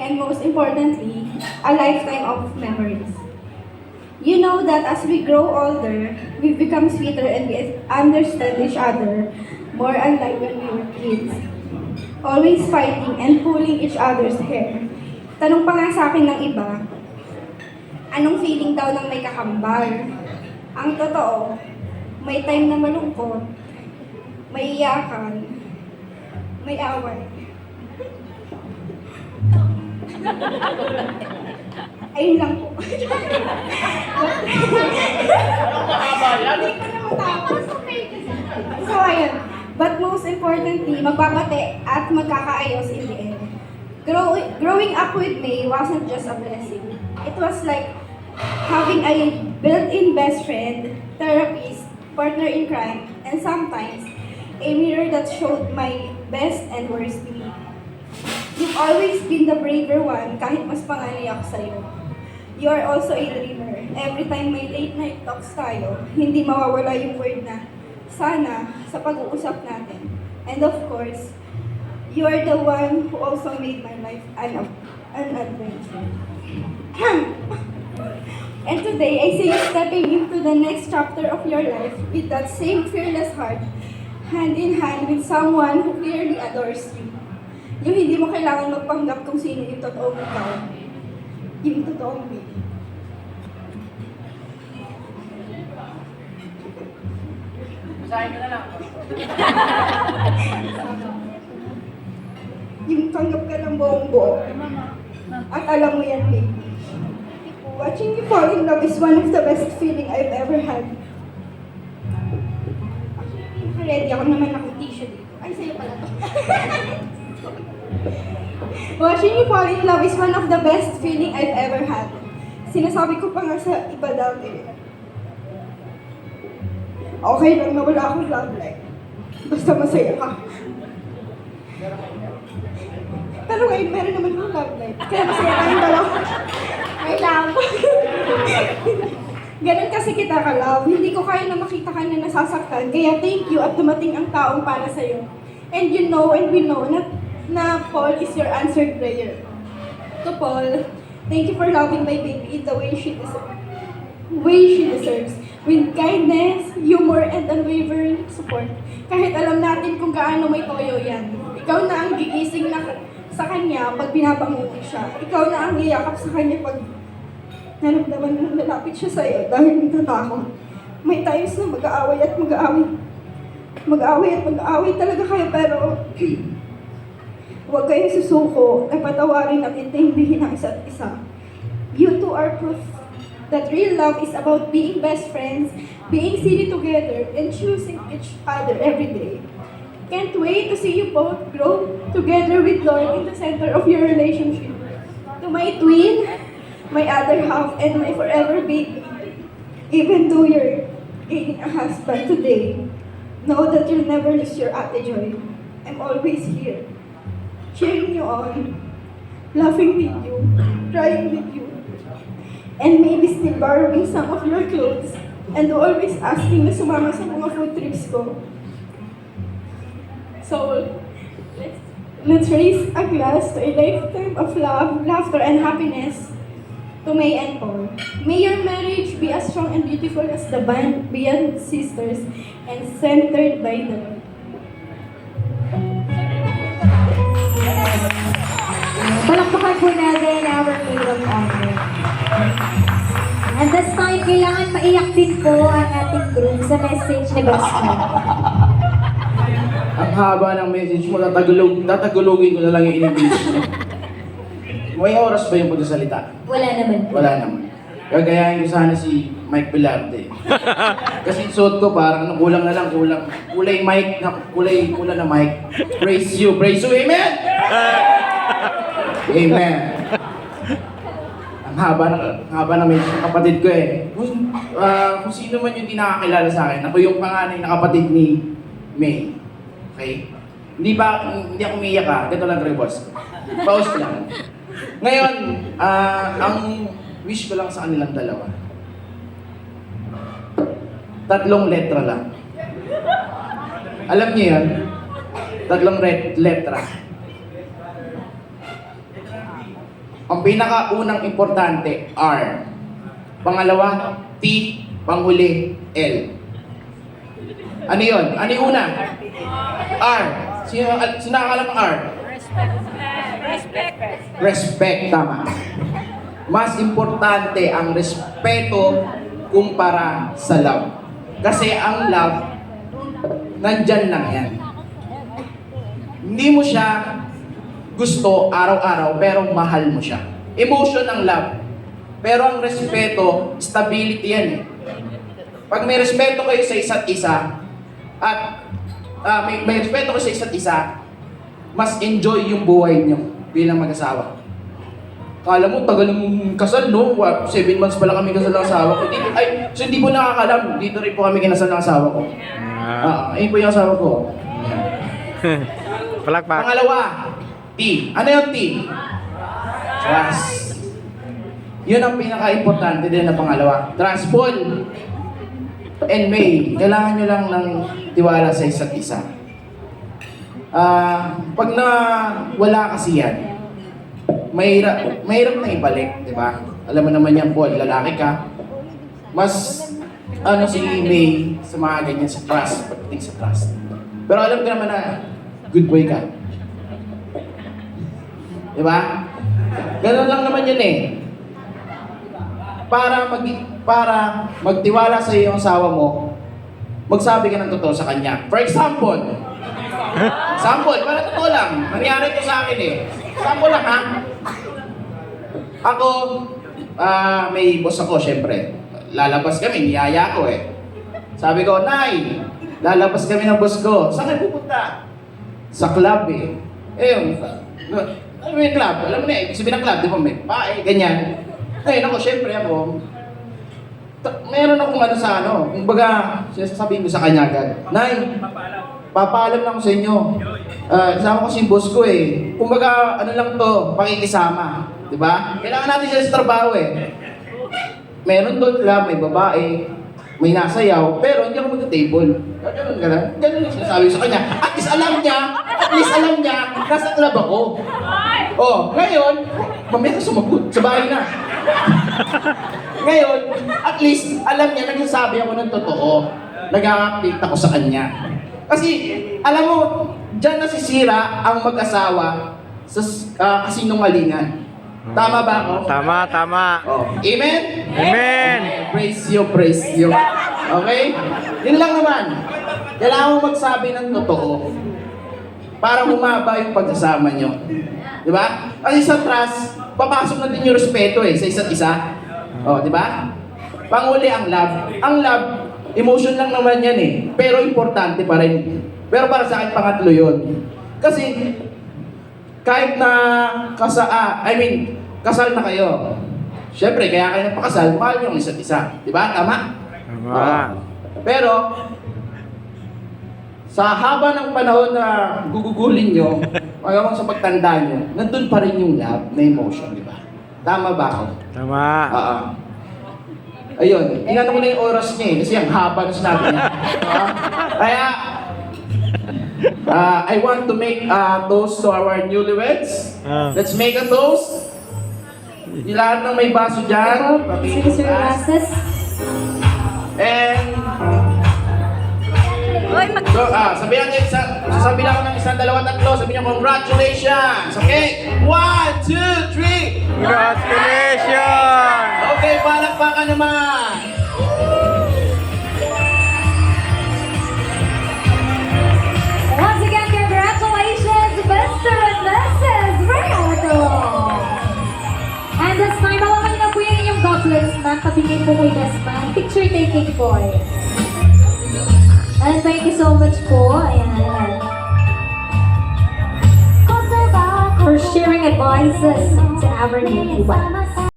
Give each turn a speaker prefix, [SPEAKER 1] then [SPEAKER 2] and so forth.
[SPEAKER 1] and most importantly, a lifetime of memories. You know that as we grow older, we become sweeter and we understand each other more unlike when we were kids. Always fighting and pulling each other's hair. Tanong pa nga sa akin ng iba, anong feeling daw ng may kakambal? Ang totoo, may time na malungkot, may iyakan, may away. Ayun lang po. So, ayun. But most importantly, magbabate at magkakaayos in the end. Grow, growing up with May wasn't just a blessing. It was like having a built-in best friend, therapist, partner in crime, and sometimes a mirror that showed my best and worst me. Always been the braver one kahit mas panganay ako sa'yo. You are also a dreamer. Every time may late night talks tayo, hindi mawawala yung word na sana sa pag-uusap natin. And of course, you are the one who also made my life an, an adventure. and today, I see you stepping into the next chapter of your life with that same fearless heart, hand in hand with someone who clearly adores you. Yung hindi mo kailangan magpanggap kung sino yung totoong ikaw. Yung totoong me.
[SPEAKER 2] Basahin ko na lang.
[SPEAKER 1] Yung tanggap ka ng buong buo. At alam mo yan, baby. Watching you fall in love is one of the best feeling I've ever had. Actually, ready ako naman ako tissue dito. Ay, sa'yo pala to. Watching you fall in love is one of the best feeling I've ever had. Sinasabi ko pa nga sa iba dati. Okay lang na wala akong love life. Basta masaya ka. Pero ngayon, meron naman akong love life. Kaya masaya kayong dalawa. I love. Ganun kasi kita ka, love. Hindi ko kaya na makita ka na nasasaktan. Kaya thank you at dumating ang taong para sa'yo. And you know and we know na, na Paul is your answered prayer. To Paul, thank you for loving my baby in the way she deserves. Way she deserves. With kindness, humor, and unwavering support. Kahit alam natin kung gaano may toyo yan. Ikaw na ang gigising na sa kanya pag binabangungot siya. Ikaw na ang iyakap sa kanya pag naramdaman mong lalapit siya sa'yo dahil natatakot. May times na mag-aaway at mag-aaway. Mag-aaway at mag-aaway talaga kayo pero huwag kayong susuko na patawarin at intindihin ang isa't isa. You two are proof that real love is about being best friends, being silly together, and choosing each other every day. Can't wait to see you both grow together with Lord in the center of your relationship. To my twin, my other half, and my forever baby, even though you're gaining a husband today, know that you'll never lose your ate joy. I'm always here, cheering you on, laughing with you, crying with you, and maybe still borrowing some of your clothes, and always asking na sumama sa mga food trips ko. So, let's, let's raise a glass to a lifetime of love, laughter, and happiness to May and Paul. May your marriage be as strong and beautiful as the band beyond sisters and centered by the Lord.
[SPEAKER 3] Palakpakan po natin our maid of honor. At this time, kailangan maiyak din po ang ating groom sa message ni Best Friend.
[SPEAKER 2] Ang haba ng message mo, tatagulog, tatagulogin ko na lang yung in-English mo. May oras ba yung pagsasalita?
[SPEAKER 3] Wala naman po.
[SPEAKER 2] Wala naman. Gagayahin ko sana si Mike Pilarte. Kasi suot ko parang ano, kulang na lang, kulang. Kulay Mike, na, kulay pula na Mike. Praise you, praise you, amen! Amen. Ang haba ng ang haba message ng kapatid ko eh. Kung, ah, kung sino man yung di nakakilala sa akin, ako yung panganay na kapatid ni May. Okay? Hindi ba, hindi ako umiyak ah. Ganito lang, Boss. Pause lang. Ngayon, ah, ang wish ko lang sa kanilang dalawa. Tatlong letra lang. Alam niyo yun? Tatlong letra. Ang pinakaunang importante, R. Pangalawa, T. Panghuli, L. Ano yun? Ano yung una? R. Sino, sino nakakalam ng R? Respect, tama. Mas importante ang respeto kumpara sa love. Kasi ang love, nandyan lang yan. Hindi mo siya gusto araw-araw, pero mahal mo siya. Emotion ang love. Pero ang respeto, stability yan eh. Pag may respeto kayo sa isa't isa, at ah, may, may respeto kayo sa isa't isa, mas enjoy yung buhay nyo bilang mag-asawa. Kala mo, tagal mong kasal, no? What, seven months pala kami kasal ng asawa ko. Dito, ay, so hindi po nakakalam. Dito rin po kami kinasal ng asawa ko. Ah, ayun po yung asawa ko.
[SPEAKER 4] Palakpak.
[SPEAKER 2] Pangalawa, T. Ano yung T? Trust. Yun ang pinaka-importante din na pangalawa. Paul and May. Kailangan nyo lang ng tiwala sa isa't isa. Ah, pag na wala kasi yan, mahirap, mahirap na ibalik, di ba? Alam mo naman yan, Paul, lalaki ka. Mas, ano si May sa mga ganyan sa trust, pagdating sa trust. Pero alam ko naman na good boy ka. Di ba? Ganun lang naman yun eh. Para mag para magtiwala sa iyong asawa mo, magsabi ka ng totoo sa kanya. For example, example, para totoo lang, nangyari ito sa akin eh. Example lang ha. Ako, ah may boss ako, syempre. Lalabas kami, niyaya ko eh. Sabi ko, Nay, lalabas kami ng boss ko. Saan kayo pupunta? Sa club eh. Eh, ano yung club? Alam mo na eh, ibig sabihin ng club, di ba may pae, ganyan. Ngayon ako, syempre ako, meron akong ano sa ano, kumbaga, sinasasabihin ko sa kanya agad, Nay, papaalam lang sa inyo. Ah, kasama ko si boss ko eh. Kumbaga, ano lang to, pakikisama. Di ba? Kailangan natin siya sa trabaho eh. Meron doon club, may babae, may nasayaw, pero hindi ako magta-table. Ganun lang. Ganun yung sinasabi sa kanya. At least alam niya, at least alam niya, nasa club ako. Oh, ngayon, mamaya sumagot, sa bahay na. ngayon, at least alam niya, nagsasabi ako ng totoo. Nag-update ako sa kanya. Kasi, alam mo, dyan nasisira ang mag-asawa sa uh, kasinungalingan. Tama ba ako?
[SPEAKER 4] Tama, tama.
[SPEAKER 2] Oh. Amen?
[SPEAKER 4] Amen.
[SPEAKER 2] Praise you, praise you. Okay? Yun lang naman. Kailangan mo magsabi ng totoo para humaba yung pagsasama nyo. Di ba? Kasi sa trust, papasok na din yung respeto eh, sa isa't isa. O, di ba? Panguli ang love. Ang love, emotion lang naman yan eh. Pero importante pa rin. Pero para sa akin, pangatlo yun. Kasi, kahit na kasa, ah, I mean, kasal na kayo. Siyempre, kaya kayo napakasal, mahal yung isa't isa. Di ba? Tama?
[SPEAKER 4] Tama.
[SPEAKER 2] Pero, sa haba ng panahon na gugugulin nyo, hanggang sa pagtanda nyo, nandun pa rin yung love na emotion, di ba? Tama ba ako?
[SPEAKER 4] Tama.
[SPEAKER 2] Oo. Ayun, inano ko na yung oras niya eh, kasi ang haba na sinabi niya. Kaya, ah, I want to make a toast to our newlyweds.
[SPEAKER 4] Ah.
[SPEAKER 2] Let's make a toast. Yung lahat ng may baso dyan,
[SPEAKER 3] Sige, Sir Rasas.
[SPEAKER 2] And, so, ah, sabihan niyo, isa, sasabi lang ako ng isang, dalawa, tatlo, sabi niyo, congratulations! Okay? One, two, three!
[SPEAKER 4] Congratulations!
[SPEAKER 2] Okay, palakpakan naman!
[SPEAKER 3] Ma'am. Patingin po kay best man. Picture taking po. eh. And thank you so much po. Ayan, ayan. For sharing advices to our newlyweds.